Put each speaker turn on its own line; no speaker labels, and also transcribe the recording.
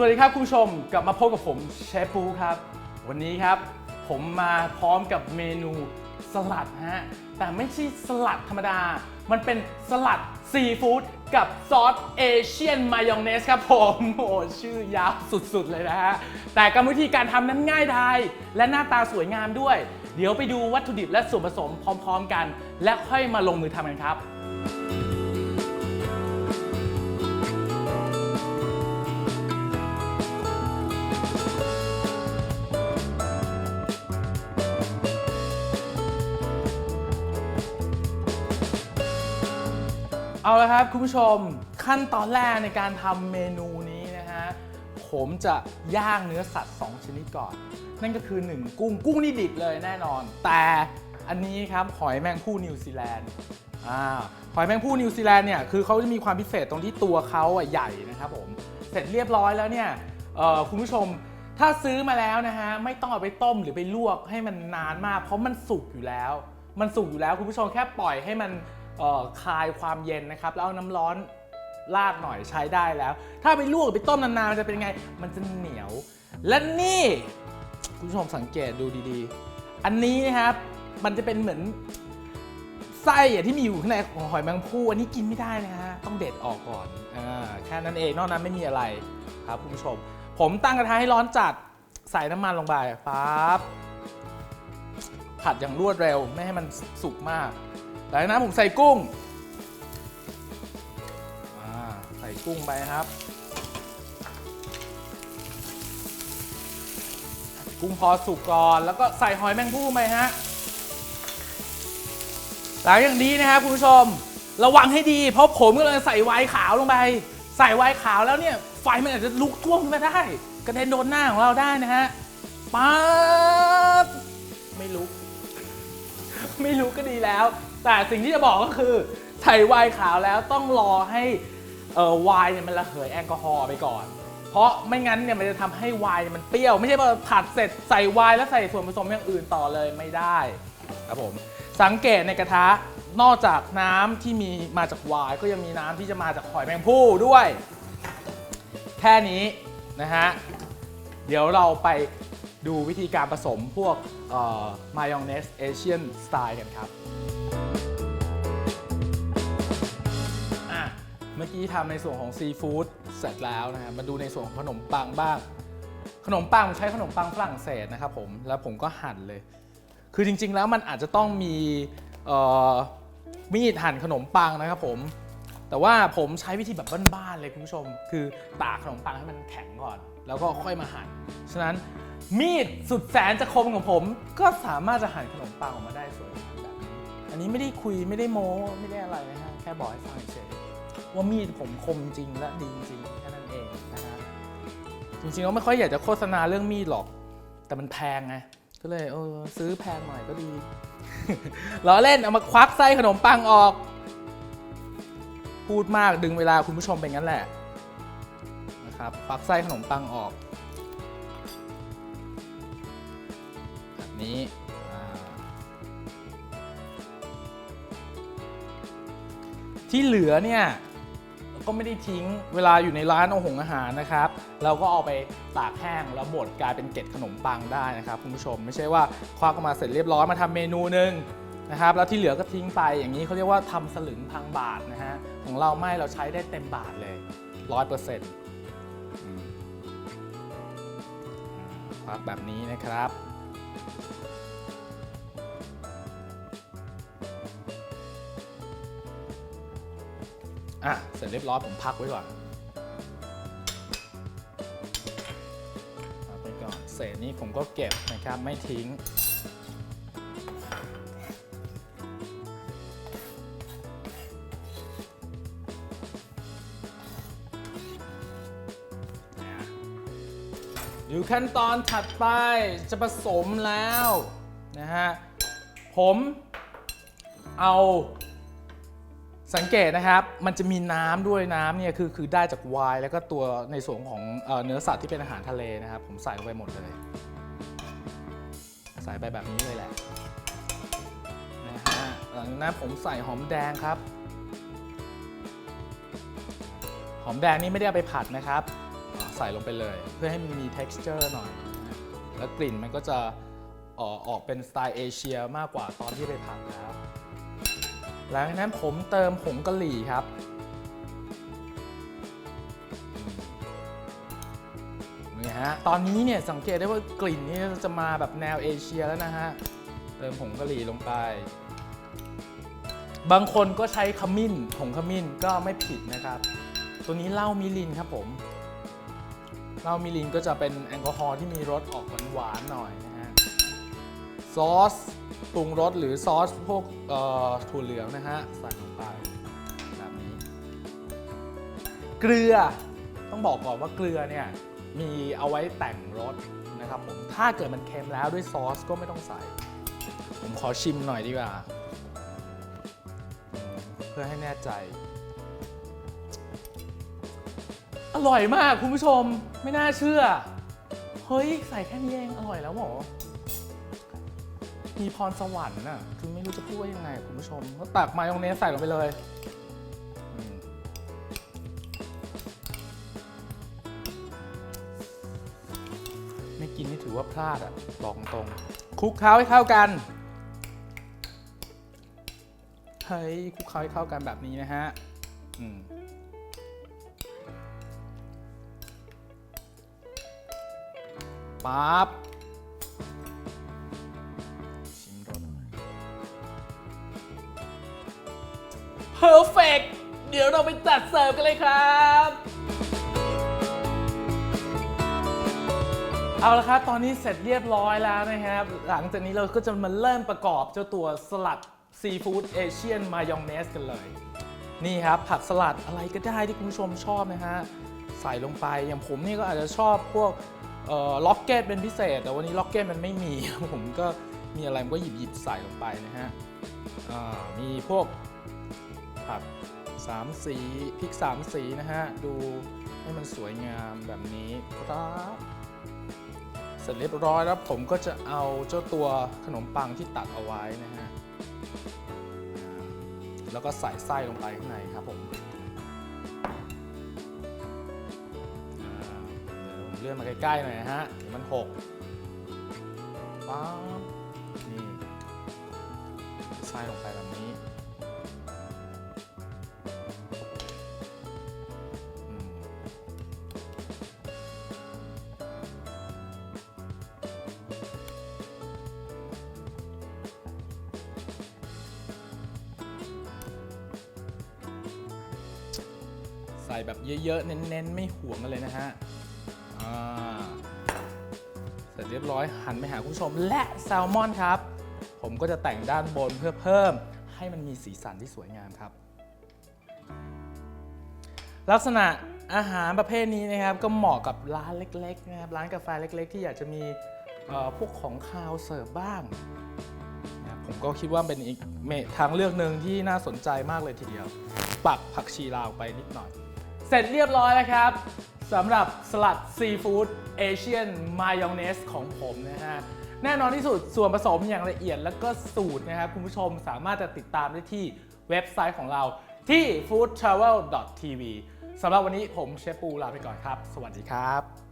สวัสดีครับคุณผู้ชมกลับมาพบกับผมเชฟปูครับ วันนี้ครับผมมาพร้อมกับเมนูสลัดฮะแต่ไม่ใช่สลัดธรรมดา มันเป็นสลัดซีฟู้ดกับซอสเอเชียนมายองเนสครับผมโอ้ชื่อยาวสุดๆเลยนะฮะแต่กรรมวิธีการทำนั้นง่ายดายและหน้าตาสวยงามด้วย เดี๋ยวไปดูวัตถุดิบและส่วนผสมพร้อม ๆ กัน และค่อยมาลงมือทำกันครับ เอาละครับคุณผู้ชมขั้นตอนแรกในการทำเมนูนี้นะฮะผมจะย่างเนื้อสัตว์ 2 ชนิดก่อน นั่นก็คือ 1 กุ้งกุ้งนี่ดิบเลยแน่นอน แต่อันนี้ครับหอยแมงผู้นิวซีแลนด์อ่าหอยแมงผู้นิวซีแลนด์เนี่ยคือเขาจะมีความพิเศษตรงที่ตัวเขาอะใหญ่นะครับผมเสร็จเรียบร้อยแล้วเนี่ยคุณผู้ชมถ้าซื้อมาแล้วนะฮะไม่ต้องเอาไปต้มหรือไปลวกให้มันนานมาก เพราะมันสุกอยู่แล้ว มันสุกอยู่แล้วคุณผู้ชมแค่ปล่อยให้มัน คลายความเย็นนะครับ แล้วเอาน้ำร้อนราดหน่อยใช้ได้แล้ว ถ้าไปลวกหรือไปต้มนานๆมันจะเป็นยังไง มันจะเหนียว และนี่ คุณผู้ชมสังเกตดูดีๆ อันนี้นะครับ มันจะเป็นเหมือนไส้อะที่มีอยู่ข้างในของหอยแมงภู่อันนี้กินไม่ได้นะฮะต้องเด็ดออกก่อนอแค่นั้นเองนอกนั้นไม่มีอะไรครับคุณผู้ชม ผมตั้งกระทะให้ร้อนจัดใส่น้ำมันลงไปปั๊บผัดอย่างรวดเร็วไม่ให้มันสุกมาก หลังจากนั้นผมใส่กุ้งอ่าใส่กุ้งไปครับ กุ้งพอสุกก่อนแล้วก็ใส่หอยแมงภู่ไปฮะหลังจากนี้นะครับคุณผู้ชมระวังให้ดีเพราะผมกำลังใส่ไวน์ขาวลงไป ใส่ไวน์ขาวแล้วเนี่ยไฟมันอาจจะลุกท่วมขึ้นมาได้ กระเด็นโดนหน้าของเราได้นะฮะปั๊บไม่ลุก ไม่รู้ก็ดีแล้ว แต่สิ่งที่จะบอกก็คือใส่ไวน์ขาวแล้วต้องรอให้ไวน์เนี่ยมันระเหยแอลกอฮอล์ไปก่อน เพราะไม่งั้นเนี่ยมันจะทำให้ไวน์เนี่ยมันเปรี้ยว ไม่ใช่ว่าผัดเสร็จใส่ไวน์แล้วใส่ส่วนผสมอย่างอื่นต่อเลยไม่ได้ครับผมสังเกตในกระทะนอกจากน้ำที่มีมาจากไวน์ก็ยังมีน้ำที่จะมาจากหอยแมงภู่ด้วย แค่นี้นะฮะเดี๋ยวเราไป ดูวิธีการผสมพวกมายองเนสเอเชียนสไตล์กันครับอะเมื่อกี้ทำในส่วนของซีฟู้ดเสร็จแล้วนะครับมาดูในส่วนของขนมปังบ้าง ขนมปังผมใช้ขนมปังฝรั่งเศสนะครับผมแล้วผมก็หั่นเลย คือจริงๆแล้วมันอาจจะต้องมีมีดหั่นขนมปังนะครับผม แต่ว่าผมใช้วิธีแบบบ้านๆเลยคุณผู้ชม คือตากขนมปังให้มันแข็งก่อน แล้วก็ค่อยมาหั่นฉะนั้นมีดสุดแสนจะคมของผม ก็สามารถจะหั่นขนมปังออกมาได้สวยงามแบบนี้อันนี้ไม่ได้คุยไม่ได้โม้ไม่ได้อะไรนะฮะแค่บอกให้ฟังเฉยว่ามีดผมคมจริงและดีจริงแค่นั้นเองนะฮะจริงๆก็ไม่ค่อยอยากจะโฆษณาเรื่องมีดหรอก แต่มันแพงไงก็เลยเออซื้อแพงหน่อยก็ดีล้อเล่นเอามาควักไส้ขนมปังออก พูดมากดึงเวลาคุณผู้ชมเป็นงั้นแหละนะครับควักไส้ขนมปังออกแบบนี้ที่เหลือเนี่ยก็ไม่ได้ทิ้งเวลาอยู่ในร้านอาหงอาหารนะครับ เราก็เอาไปตากแห้งแล้วบดกลายเป็นเกล็ดขนมปังได้นะครับคุณผู้ชม ไม่ใช่ว่าควักออกมาเสร็จเรียบร้อยมาทำเมนูหนึ่ง นะครับแล้วที่เหลือก็ทิ้งไปอย่างนี้เขาเรียกว่าทำสลึงพังบาทนะฮะของเราไม่เราใช้ได้เต็มบาทเลยร้อยเปอร์เซ็นต์ควักแบบนี้นะครับอะเสร็จเรียบร้อยผมพักไว้ก่อนพักไว้ก่อนเศษนี้ผมก็เก็บนะครับไม่ทิ้ง อยู่ขั้นตอนถัดไปจะผสมแล้วนะฮะ ผมเอาสังเกตนะครับ มันจะมีน้ำด้วยน้ำเนี่ยคือคือได้จากไวน์แล้วก็ตัวในส่วนของเอเนื้อสัตว์ที่เป็นอาหารทะเลนะครับ ผมใส่ลงไปหมดเลย ใส่ไปแบบนี้เลยแหละนะฮะหลังจากนั้นผมใส่หอมแดงครับ หอมแดงนี่ไม่ได้เอาไปผัดนะครับ ใส่ลงไปเลย เพื่อให้มันมี texture หน่อย แล้วกลิ่นมันก็จะออกออกเป็นสไตล์เอเชียมากกว่าตอนที่ไปผัดแล้ว หลังจากนั้นผมเติมผงกะหรี่ครับ นี่ฮะ ตอนนี้เนี่ยสังเกตได้ว่ากลิ่นนี่จะมาแบบแนวเอเชียแล้วนะฮะ เติมผงกะหรี่ลงไป บางคนก็ใช้ขมิ้นผงขมิ้นก็ไม่ผิดนะครับ ตัวนี้เหล้ามิลินครับผม เหล้ามิลินก็จะเป็นแอลกอฮอล์ที่มีรสออกหวานๆหน่อยนะฮะซอสปรุงรสหรือซอสพวกถั่วเหลืองนะฮะใส่ลงไปแบบนี้ เกลือต้องบอกก่อนว่าเกลือเนี่ยมีเอาไว้แต่งรสนะครับผมถ้าเกิดมันเค็มแล้วด้วยซอสก็ไม่ต้องใส่ ผมขอชิมหน่อยดีกว่า เพื่อให้แน่ใจ อร่อยมากคุณผู้ชมไม่น่าเชื่อ เฮ้ย ใส่แค่นี้เองอร่อยแล้วหรอ มีพรสวรรค์น่ะคือไม่รู้จะพูดว่ายังไงคุณผู้ชม ก็ตักมายองเนสใส่ลงไปเลยไม่กินนี่ถือว่าพลาดอะบอกตรงคลุกเคล้าให้เข้ากันเฮ้ยคลุกเคล้าให้เข้ากันแบบนี้นะฮะ อืม ปั๊บชิมรสหน่อย Perfect เดี๋ยวเราไปจัดเสิร์ฟกันเลยครับ เอาละครับตอนนี้เสร็จเรียบร้อยแล้วนะครับ หลังจากนี้เราก็จะมาเริ่มประกอบเจ้าตัวสลัดซีฟู้ดเอเชียนมายองเนสกันเลย นี่ครับ ผักสลัดอะไรก็ได้ที่คุณผู้ชมชอบนะฮะ ใส่ลงไปอย่างผมนี่ก็อาจจะชอบพวก ล็อกเก็ตเป็นพิเศษ แต่วันนี้ล็อกเก็ตมันไม่มี ผมก็มีอะไรผมก็หยิบหยิบใส่ลงไปนะฮะมีพวกผักสามสีพริกสามสีนะฮะ ดูให้มันสวยงามแบบนี้ครับเสร็จเรียบร้อยแล้วผมก็จะเอาเจ้าตัวขนมปังที่ตัดเอาไว้นะฮะแล้วก็ใส่ไส้ลงไปข้างในครับผม เลื่อนมาใกล้ๆหน่อยนะฮะเดี๋ยวมันหกป๊าบนี่ใส่ลงไปแบบนี้ใส่แบบเยอะๆ เน้นๆ ไม่ห่วงกันเลยนะฮะ เสร็จเรียบร้อยหันไปหาคุณผู้ชมและแซลมอนครับ ผมก็จะแต่งด้านบนเพื่อเพิ่มให้มันมีสีสันที่สวยงามครับ ลักษณะอาหารประเภทนี้นะครับ ก็เหมาะกับร้านเล็กๆนะครับร้านกาแฟเล็ก ๆ ที่อยากจะมีพวกของคาวเสิร์ฟบ้างนะผมก็คิดว่าเป็นอีกเมทางเลือกหนึ่งที่น่าสนใจมากเลยทีเดียว ปักผักชีลาวไปนิดหน่อย เสร็จเรียบร้อยแล้วครับ สำหรับสลัดซีฟู้ดเอเชียนมายองเนสของผมนะฮะ แน่นอนที่สุดส่วนผสมอย่างละเอียดแล้วก็สูตรนะครับคุณผู้ชมสามารถจะติดตามได้ที่เว็บไซต์ของเราที่ foodtravel.tv สำหรับวันนี้ผมเชฟปูลาไปก่อนครับ สวัสดีครับ